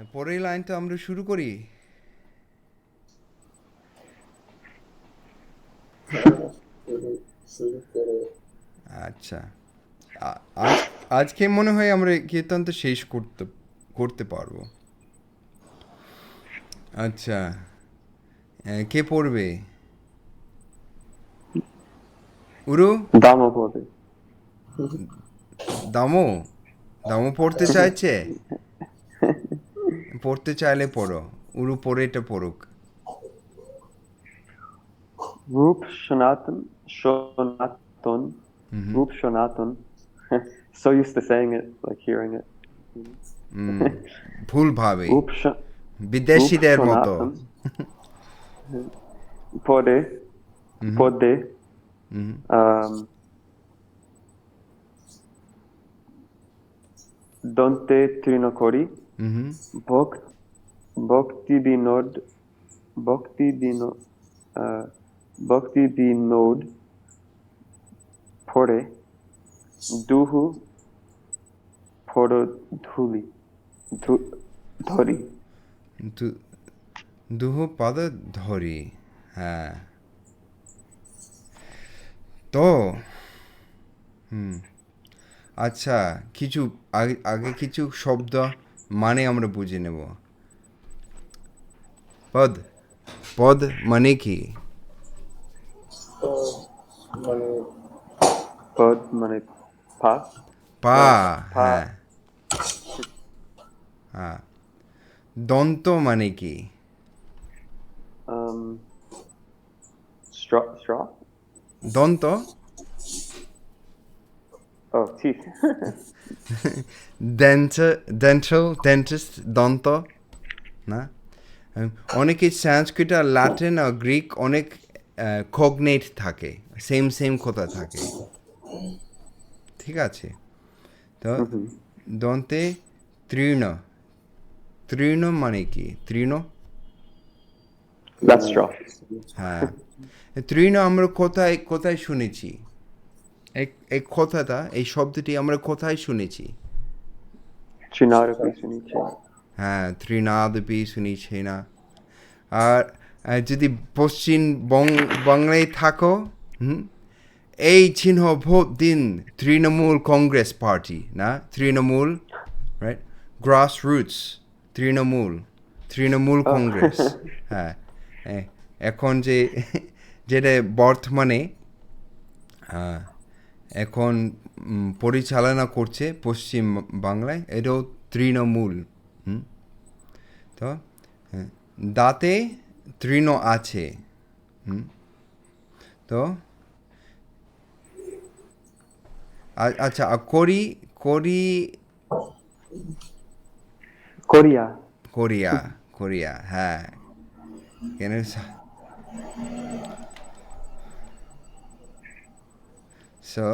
হ্যাঁ, পরের লাইনটা আমরা শুরু করি। আচ্ছা। আজকে মনে হয় আমরা কীর্তনটা শেষ করতে করতে পারব। আচ্ছা। কে পড়বে? উরু? দামও পড়বে। দামো? দামো পড়তে চাইছে? পড়তে চাইলে পড়ো। উরু পড়ে এটা পড়ুক। রূপ সনাতন সনাতন রূপ সনাতন। So used to saying it like hearing it. ভুল ভাবে। বিদেশিদের মতো। পদে পদে দন্তে তৃণকরি ভক্তি বিনোদ ভক্তি বিনো uh, ভক্তি বিনোদ পড়ে দুহু পড় ধুলি ধরি দুহ পদ ধরি হ্যাঁ তো হুম আচ্ছা কিছু আগে আগে কিছু শব্দ মানে আমরা বুঝে নেব পদ পদ মানে কি তো মানে পদ মানে পা পা পা। হ্যাঁ হ্যাঁ দন্ত মানে কি um, straw straw দন্ত oh teeth dental dental dentist দন্ত না অনেকে সংস্কৃত আর ল্যাটিন আর গ্রিক অনেক কগনেট থাকে সেম সেম কথা থাকে। ঠিক আছে? তো দন্তে তৃণ তৃণ মানে কি? তৃণ? হ্যাঁ। তৃণ আমরা কোথায় কোথায় শুনেছি? এই এই কথাটা এই শব্দটি আমরা কোথায় শুনেছি. হ্যাঁ ত্রিনাদপি শুনেছি না। আর যদি পশ্চিম বং বাংলায় থাকো হুম, এই চিহ্ন ভোট দিন তৃণমূল কংগ্রেস পার্টি না? Trinamool right grass roots Trinamool Trinamool Congress হ্যাঁ। এখন যে যেটা বর্তমানে আহ, এখন পরিচালনা করছে পশ্চিম বাংলায় এটাও তৃণমূল হুম? তো হ্যাঁ, দাঁতে তৃণ আছে? তো আচ্ছা করি করি Korea. কোরিয়া কোরিয়া হ্যাঁ কেন সো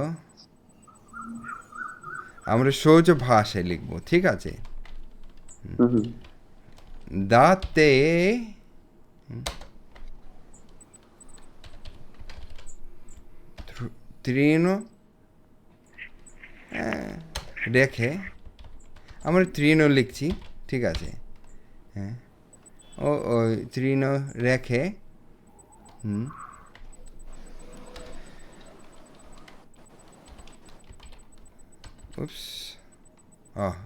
আমরা সহজ ভাষায় লিখব ঠিক আছে? দাঁতে তৃণ আহ, রেখে আমরা তৃণ লিখছি ঠিক আছে? হ্যাঁ। ও ওই তৃণ রেখে হুম। Oops. Oh.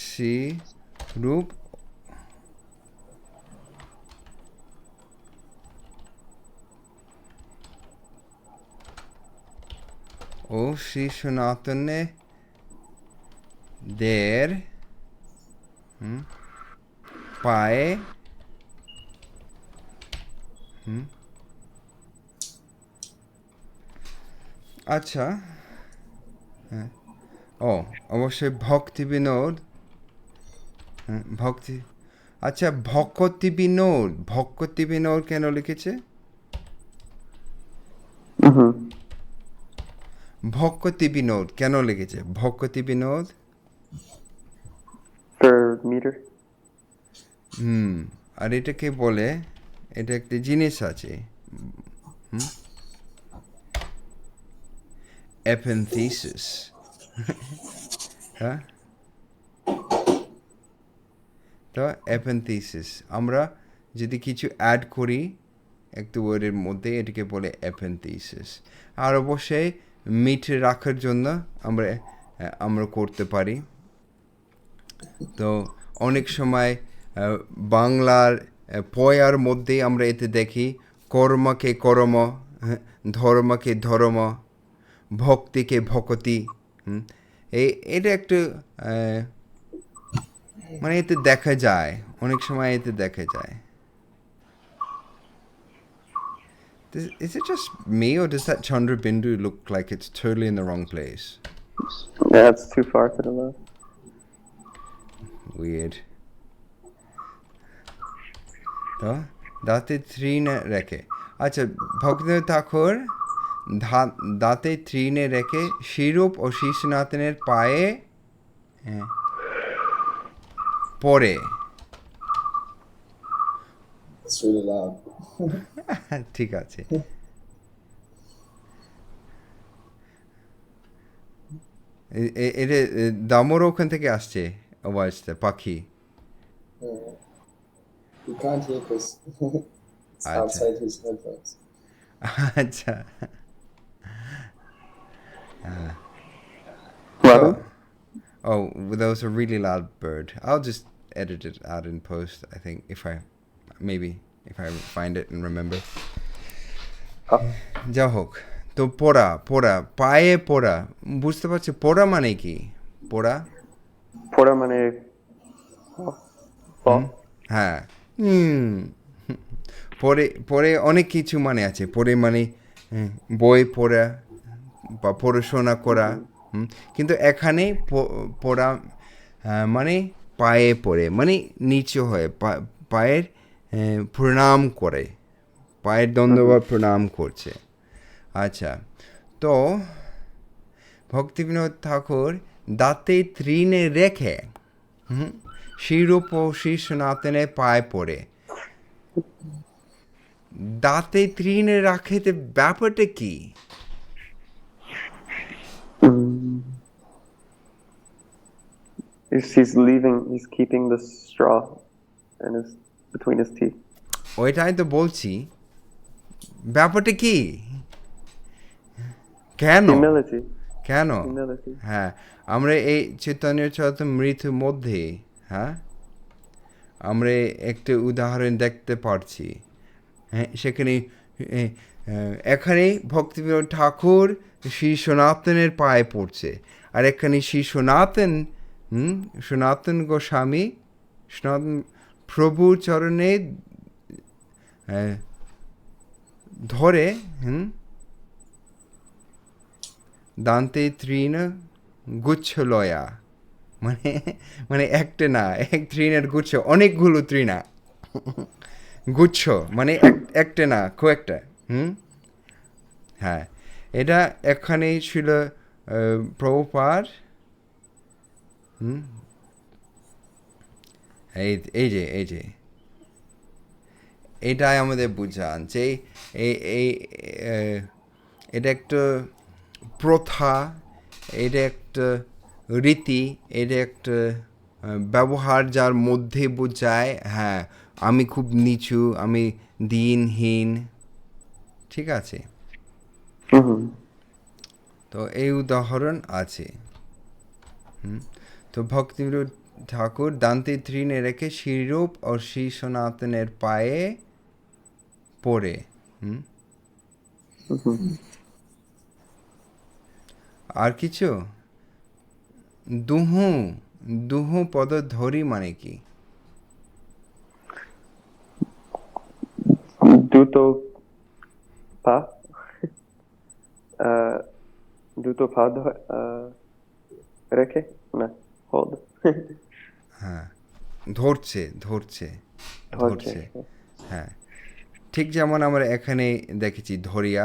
সি রূপ ও শ্রী সনাতনে দের হুম, পায়ে আচ্ছা। হ্যাঁ। ও অবশ্যই ভক্তি বিনোদ। হ্যাঁ, ভক্তি। আচ্ছা ভক্তি বিনোদ ভক্তি বিনোদ কেন লিখেছে? ভক্তি বিনোদ কেন লিখেছে? ভক্তি বিনোদ. হুম আর এটাকে বলে? এটা একটা জিনিস আছে। হুম। অ্যাপেন্থিসিস হ্যাঁ তো অ্যাপেন্থিসিস আমরা যদি কিছু অ্যাড করি একটু ওয়ার্ডের মধ্যে এটাকে বলে অ্যাপেন্থিসিস আর অবশ্যই মিট রাখার জন্য আমরা আমরা করতে পারি। তো অনেক সময় বাংলার পয়ার মধ্যে আমরা এতে দেখি কর্মকে কর্ম ধর্মকে ধর্ম। ভক্তিকে ভক্তি এটা একটু মানে এতে দেখা যায় অনেক সময় এতে দেখা যায় Is it just me or does that Chandra Bindu look like it's totally in the wrong place? Yeah, it's too far to the left. Weird. তো দাঁতে ত্রিনে রেখে আচ্ছা ভক্তিদেব ঠাকুর দাঁতে ত্রিনে রেখে শিরূপ ও শীর্ষনাথনের পায়ে হ্যাঁ, পরে ঠিক আছে। এ- এ- এটা এ, দামোর ওখান থেকে আসছে আওয়াজটা পাখি। Yeah. আচ্ছা Pardon? Oh, well, that was a really loud bird. I'll just edit it out in post. I think if I, maybe if I find it and remember. Oh, যা হোক তো পড়া পড়া পায়ে পড়া বুঝতে পারছি পড়া মানে কি পড়া Pora mane. Oh. Fall. হ্যাঁ পরে পরে অনেক কিছু মানে আছে পরে মানে বই পড়া বা পড়াশোনা করা কিন্তু এখানে পড়া মানে পায়ে পড়ে মানে নিচু হয় পায়ের প্রণাম করে, পায়ের দ্বন্দ্ববার প্রণাম করছে। আচ্ছা তো ভক্তিবিনোদ ঠাকুর দাঁতে ত্রিনে রেখে শিরূপ ও শ্রী সনাতনে পায়ে পড়ে। দাঁতে ত্রিনে রাখে ব্যাপারটা কি? He's, he's leaving, he's keeping the straw in his, between his teeth. ওইটাই তো বলছি ব্যাপারটা কি কেন. কেন. হ্যাঁ আমরা এই চৈতন্য চরিত মৃত্যুর মধ্যে হ্যাঁ আমরা একটা উদাহরণ দেখতে পারছি হ্যাঁ সেখানে এখানে ভক্তিবিনোদ ঠাকুর শ্রী সনাতনের পায়ে পড়ছে আর এখানে শ্রী সনাতন হুম? সনাতন গোস্বামী সনাতন প্রভুর চরণে ধরে হুম? দান্তে তৃণ গুচ্ছ লয়া। মানে মানে একটা না এক তৃণের গুচ্ছ অনেকগুলো তৃণা গুচ্ছ মানে এক- একটা না একটা হুম? হ্যাঁ এটা এখানেই ছিল আহ, হুম এই এই যে এই যে। এটাই আমাদের বুঝান যে এই এই এটা একটা প্রথা এটা একটা রীতি এটা একটা ব্যবহার যার মধ্যে বোঝায় হ্যাঁ আমি খুব নিচু আমি দিনহীন ঠিক আছে? hmm তো এই উদাহরণ আছে। হুম, তো ভক্তিবিনোদ ঠাকুর দান্তে ত্রিনে রেখে শিরূপ ও শ্রী সনাতনের পায়ে পড়ে আর কিছু? দুহু দুহু পদ ধরি মানে কি? Duto pa. uh, duto রেখে do- হ্যাঁ ধরছে ধরছে ধরছে হ্যাঁ। ঠিক যেমন আমরা এখানে দেখেছি ধরিয়া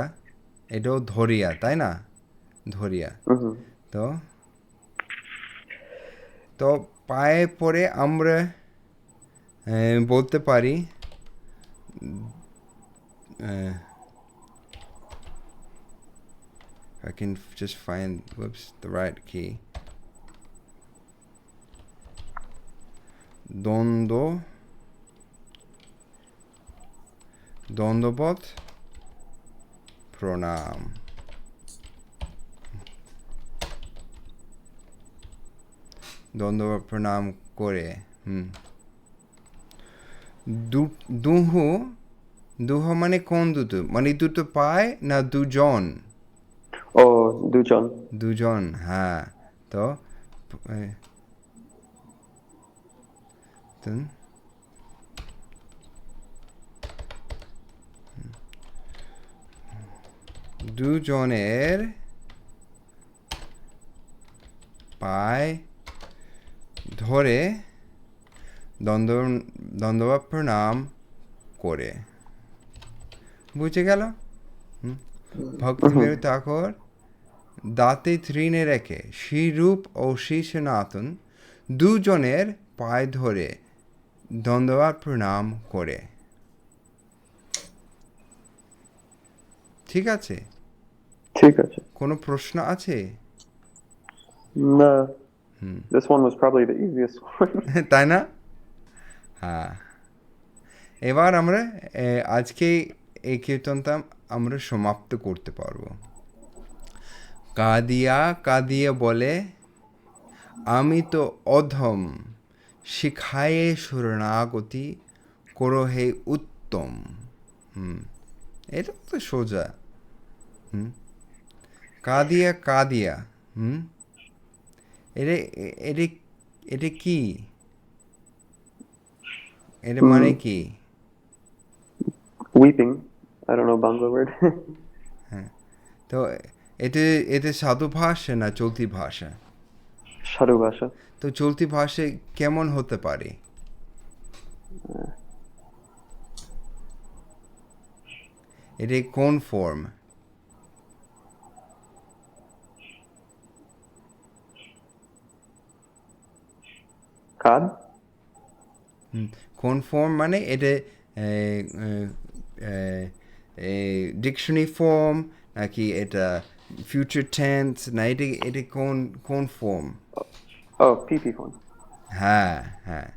এটাও ধরিয়া তাই না? ধরিয়া। তো তো পায়ে পরে আমরা বলতে পারি I can just find whoops the right key. দ্বন্দ্ব দ্বন্দ্বপথ প্রণাম। দ্বন্দ্বপথ প্রণাম করে হুম। দুহু দুহ মানে কোন দুটো? মানে দুটো পায় না দুজন? ও দুজন। দুজন হ্যাঁ। তো এ, দুজনের পায় ধরে দ্বন্দ্ব দ্বন্দ্ব প্রণাম করে। বুঝে গেল? ভক্তিমেরু ঠাকুর দাঁতে ত্রিনে রেখে শ্রীরূপ ও শ্রী সনাতন দুজনের পায়ে ধরে দ্বন্দ্বাদ প্রণাম করে। ঠিক আছে? ঠিক আছে। কোনো প্রশ্ন আছে? No. This one was probably the easiest one. তাই না? হ্যাঁ। এবার আমরা আজকে এই কীর্তনটা আমরা সমাপ্ত করতে পারব। কাদিয়া কাদিয়া বলে আমি তো অধম। শিখায়ে শরণাগতি করো হে উত্তম হুম এটা তো সোজা হুম কাদিয়া কাদিয়া হুম এটা এটা এটা কি এটা মানে কি Weeping. I don't know Bangla word. তো এতে এতে সাধু ভাষা না চলতি ভাষা Shadow Basha. তো চলতি ভাষা কেমন হতে পারে? এটা কোন ফর্ম? কোন? ফর্ম মানে এটা ডিকশনারি ফর্ম নাকি এটা ফিউচার টেন্স না এটা এটা কোন কোন ফর্ম Oh, PP phone. হ্যাঁ হ্যাঁ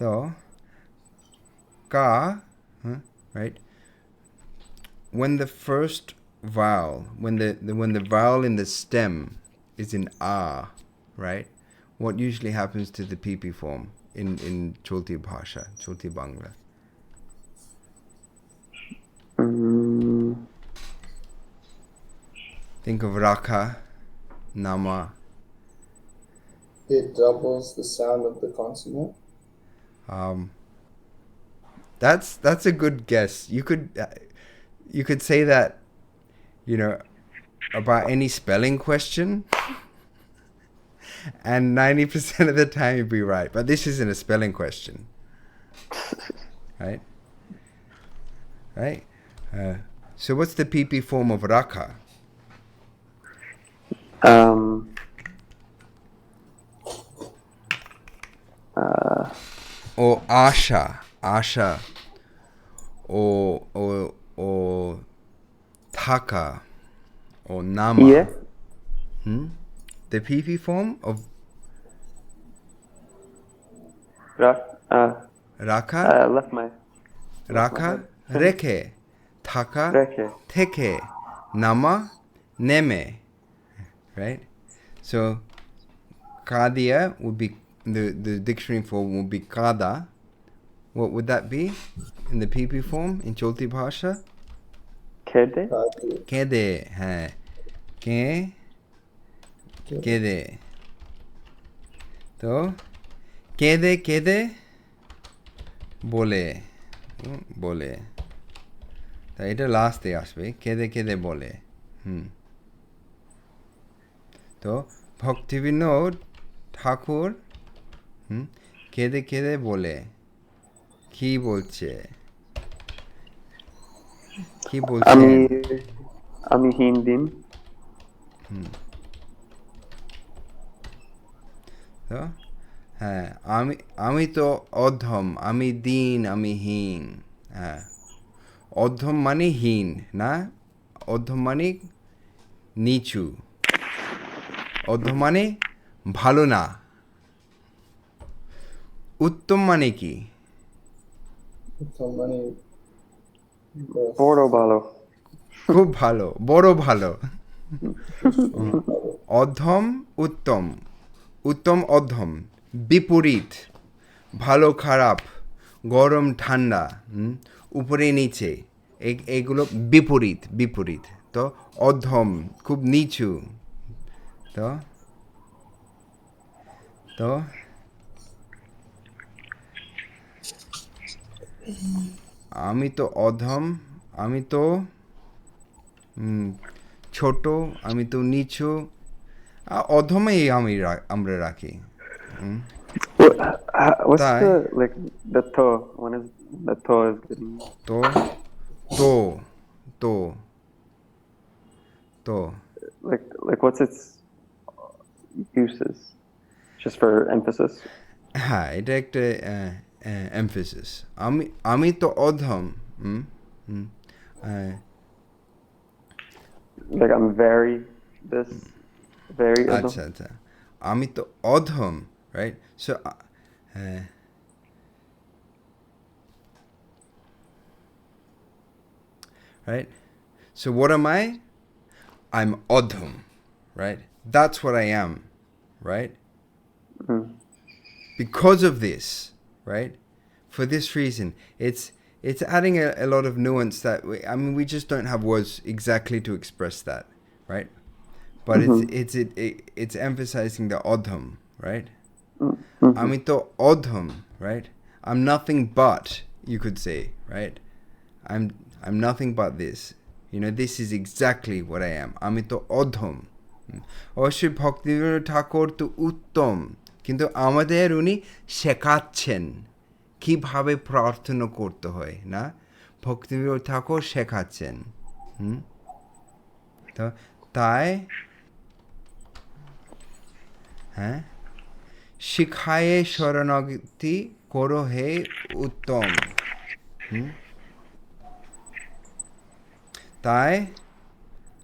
তো ka huh, right when the first vowel when the, the when the vowel in the stem is in a right what usually happens to the pp form in in cholti bhasha cholti bangla Mm, think of rakha nama it doubles the sound of the consonant. Um, that's that's a good guess. You could uh, you could say that, you know, about any spelling question, and ninety percent of the time you'd be right. But this isn't a spelling question, right? Right. Uh, so what's the PP form of raka? Or asha, asha, or or or taka, or nama. yeah. Hmm? The PP form of Rak, uh, raka, uh, left my raka, reke, taka, reke. teke, nama, neme. Right? So, kadia would be, the, the dictionary form would be kada. What would that be in the PP form in Cholti Bhasha? Kede? Kede, হ্যাঁ কে কেদে তো কেদে কেদে বলে হুম, বলে তা এটা লাস্টে আসবে কেদে কেদে বলে হুম তো ভক্তিবিনোদ ঠাকুর হুম? কেদে কেদে বলে। কি বলছে? কি বলছে? আমি আমি হিন্দিন তো হ্যাঁ আমি আমি তো অধম আমি দিন আমি হীন হ্যাঁ। অধম মানে হীন না? অধম মানে নিচু। অধম মানে ভালো না। উত্তম মানে কি? many. Yes. Boro খুব ভালো বড় ভালো। অধম উত্তম। উত্তম অধম। বিপরীত ভালো খারাপ গরম ঠান্ডা উপরে নিচে। এগুলো বিপরীত বিপরীত। তো অধম খুব নিচু। তো? তো? আমি তো অধম আমি তো ছোট আমি তো নিচু অধমেই আমি আমরা রাখি তো তো তো তো। হ্যাঁ এটা একটা এমফেসিস আমি আমি তো অধম হুম হুম আহ, Like I'm very this very other- আচ্ছা আচ্ছা আমি তো অধম রাইট সো হ্যাঁ right so what am i i'm odham right that's what i am right Mm. because of this right? For this reason, it's it's adding a, a lot of nuance that we, I mean, we just don't have words exactly to express that, right? But mm-hmm. it's it's it, it, it's emphasizing the odham, right? Mm-hmm. Amito odham, right? I'm nothing but you could say, right? I'm I'm nothing but this. You know, this is exactly what I am. Amito odham. Oshri Bhaktivinoda Thakur to uttom. কিন্তু আমাদের উনি শেখাচ্ছেন কীভাবে প্রার্থনা করতে হয় না? ভক্তিবিনোদ ঠাকুর শেখাচ্ছেন হুম? তো তাই হ্যাঁ? শিখায়ে শরণাগতি করো হে উত্তম হুম? তাই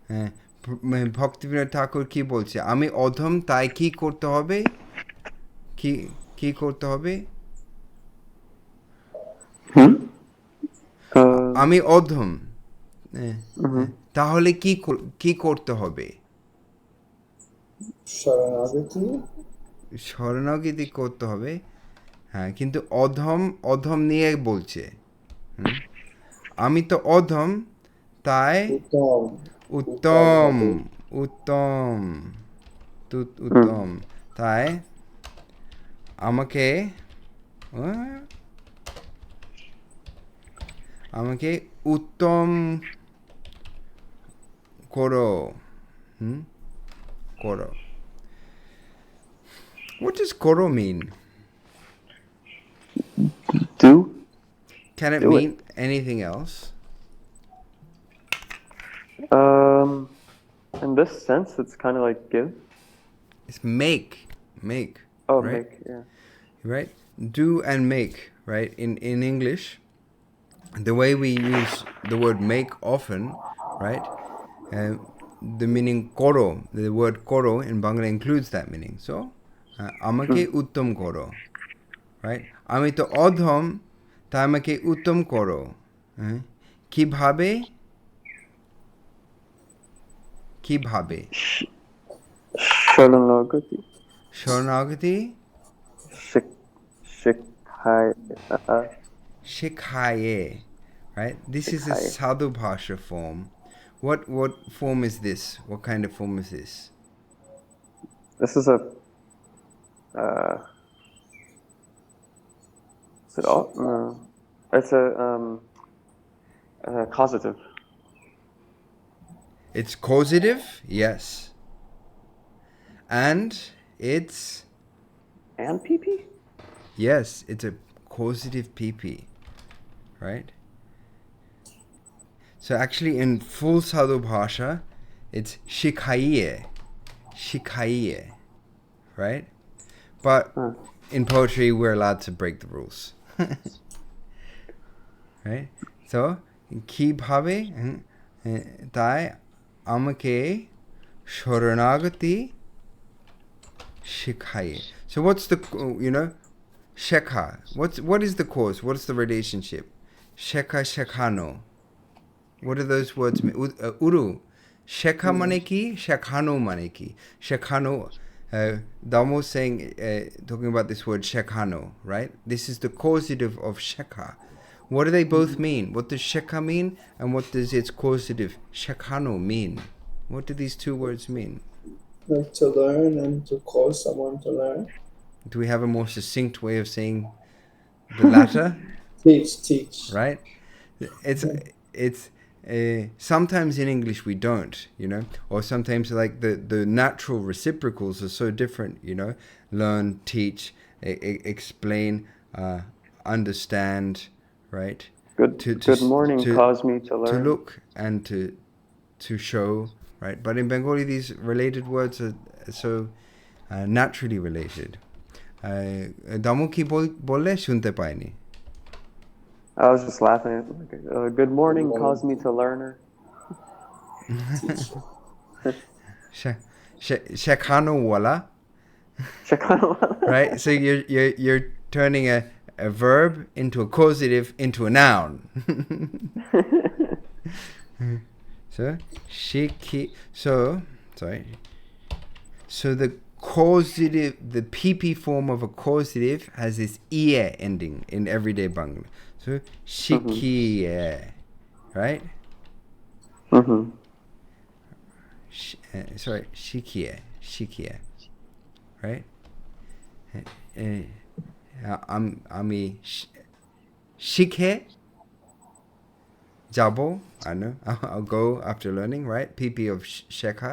হ্যাঁ, ভক্তিবিনোদ ঠাকুর কি বলছে? আমি অধম তাই কি করতে হবে? কি কি করতে হবে? আমি অধম। হ্যাঁ, তাহলে কি কি করতে হবে. শরণাগতি? করতে হবে। হ্যাঁ কিন্তু অধম অধম নিয়ে বলছে। হুম? আমি তো অধম তাই উত্তম। উত্তম উত্তম। তাই আমাকে আহ, আমাকে উত্তম করো হুম করো What does koro mean? do Can it Do it. mean anything else? um in this sense it's kind of like give. It's make, make. Oh, right? make yeah. right do and make right in in english the way we use the word make often right uh, the meaning koro the word koro in bangla includes that meaning so uh, আমাকে উত্তম করো right আমি তো অধম তা আমাকে উত্তম করো হ্যাঁ? কিভাবে কিভাবে Sharanagati. শরণাগতি Shik shikai uh, Shikhaye, right? This is a Shikhaye. Sadhu Bhasha form. What what form is this? What kind of form is this? this is a uh is it all no it's a um uh, causative It's causative, yes. And it's and pp yes, it's a causative PP, right? So actually in full Sadhu Bhasha, it's Shikhaiye. Shikhaiye. Right? But Huh. in poetry we're allowed to break the rules. right? So কিভাবে হুম, এ, তাই আমাকে শরণাগতি shikhaye. So what's the uh, you know shekha? What's what is the cause? What is the relationship? Shekha shekhano. What do those words mean? Uh, uru. Shekha hmm. maneki. shekhano mane. Shekhano. Uh, Damo saying, uh, talking about this word shekhano, right? This is the causative of shekha. What do they hmm. both mean? What does shekha mean? And what does its causative shekhano mean? What do these two words mean? Like to learn and to cause someone to learn. Do we have a more succinct way of saying the latter? Teach, teach. right? It's it's uh, sometimes in English we don't, you know, or sometimes like the the natural reciprocals are so different, you know, learn, teach, e- e- explain, uh, understand, right? Good. To- to good s- morning to- caused me to learn. To look and to to show, right? But in Bengali, these related words are so uh, naturally related. Uh, Damu ki bolle shunte paini. I was just laughing. Uh, good morning, calls me to learner. Shekhano wala. right? So you're, you're, you're turning a, a verb into a causative into a noun. so shiki so sorry. So the causative the PP form of a causative has this ear ending in everyday Bangla. So shikiye, right? hmm Sh- uh, sorry, shikiye, shikiye, right? Uh, uh, I'm আমি শ- শিখে যাব I know I'll go after learning right PP of sh- শেখা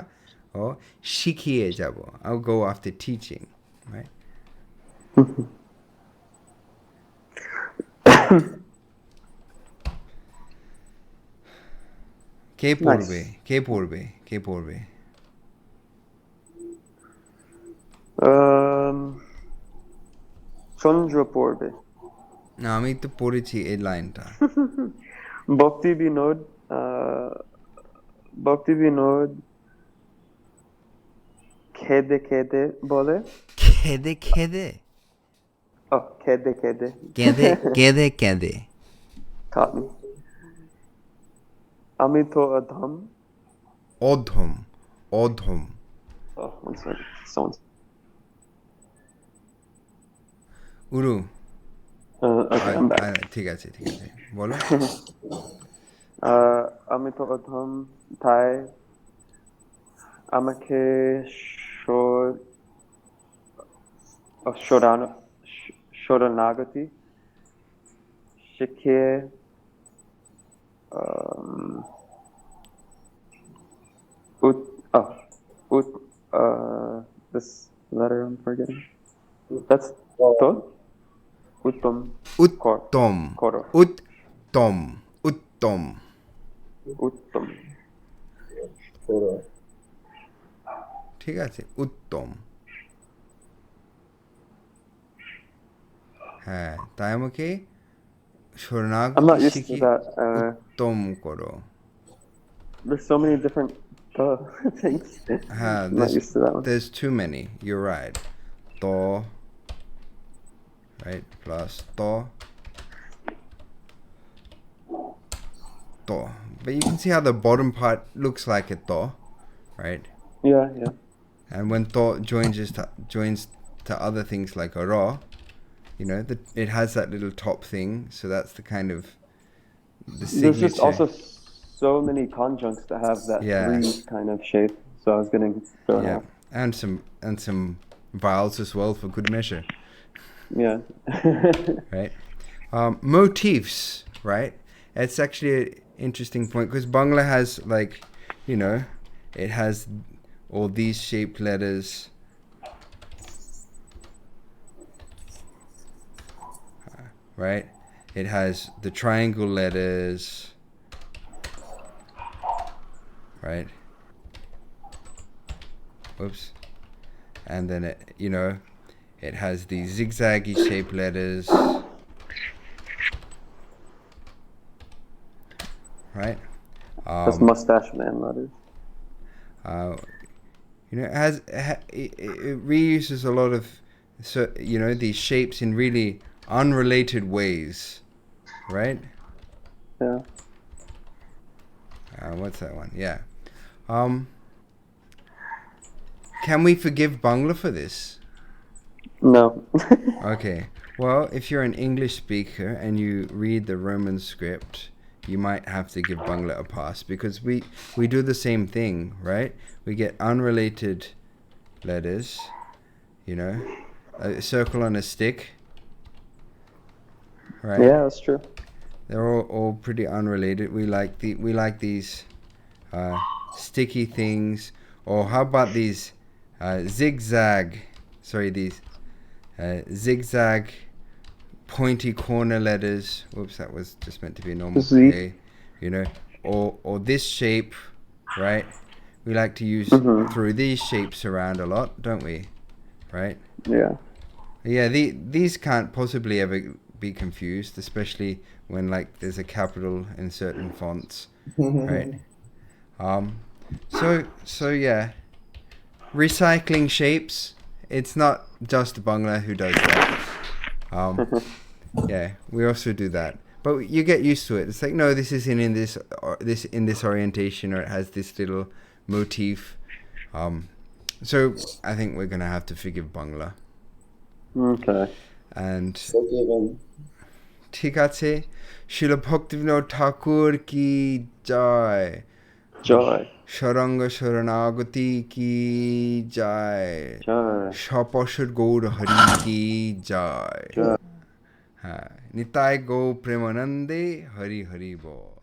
or শিখিয়ে যাব I'll go after teaching right কে পড়বে কে পড়বে কে পড়বে Um, Chandra Porbe. না আমি তো পড়েছি এই লাইনটা Bhakti Vinod. Uh, Bhakti Vinod. Khede Khede Bole. খেদে খেদে Oh, Khede Khede. কেঁদে কেঁদে কেঁদে. Amito Adham. অধম অধম Oh. Someone's. উরু Uh, okay, I'm back. আ- ঠিক আছে ঠিক আছে বলো Uh, Amito Adham Thai. আমাকে শোর শরণ শরণাগতি শিখিয়ে um, ut, oh, ut, uh, this letter I'm forgetting. That's to? Uttam Koro. Uttam Uttam Uttam. ঠিক আছে উত্তম হ্যাঁ তাই আমাকে শরণাগতি. Uh, উত্তম করো there's so many different uh, things. হ্যাঁ there's, there's too many you're right তো right plus তো to but you can see how the bottom part looks like a to right Yeah, yeah. And when thought joins us to, joins to other things like a raw, you know, the, it has that little top thing. So that's the kind of the signature. There's just also so many conjuncts that have that Yeah. three kind of shape. So I was getting thrown yeah, off. and some and some vowels as well for good measure, Yeah. right? Um, motifs, right? It's actually an interesting point because Bangla has like, you know, it has all these shaped letters. right? It has the triangle letters, right? Whoops. And then it, you know, it has these zigzaggy shaped letters, right? That's Um, mustache man letters. uh, you know, it has it, it, it reuses a lot of so you know these shapes in really unrelated ways, right? Yeah. Uh, what's that one? Yeah. Um. Can we forgive Bangla for this? No. Okay. Well, if you're an English speaker and you read the Roman script, you might have to give Bangla a pass because we we do the same thing, right? We get unrelated letters, you know, a circle on a stick, right? yeah, that's true. They're all, all pretty unrelated. We like the we like these uh, sticky things, or how about these uh, zigzag? Sorry, these uh, zigzag pointy corner letters. Whoops, that was just meant to be a normal. A, you know, or or this shape, right? We like to use Mhm. through these shapes around a lot, don't we? Right? Yeah. Yeah, the, these can't possibly ever be confused, especially when like there's a capital in certain fonts, right? Um, so so yeah, recycling shapes It's not just Bangla who does that. Um, yeah, we also do that, but you get used to it. It's like no, this is in in this or this in this orientation, or it has this little motif. Um, so I think we're gonna have to forgive Bangla. Okay. and Forgiven. ঠিক আছে শিল ভক্তিবিনোদ ঠাকুর কি জয় Joy. সরঙ্গ শরণাগতি কি যায়? সপশুর সপসর গৌর হরি কি যায়? হ্যাঁ নিতায় গৌ প্রেমানন্দে হরি হরি বল।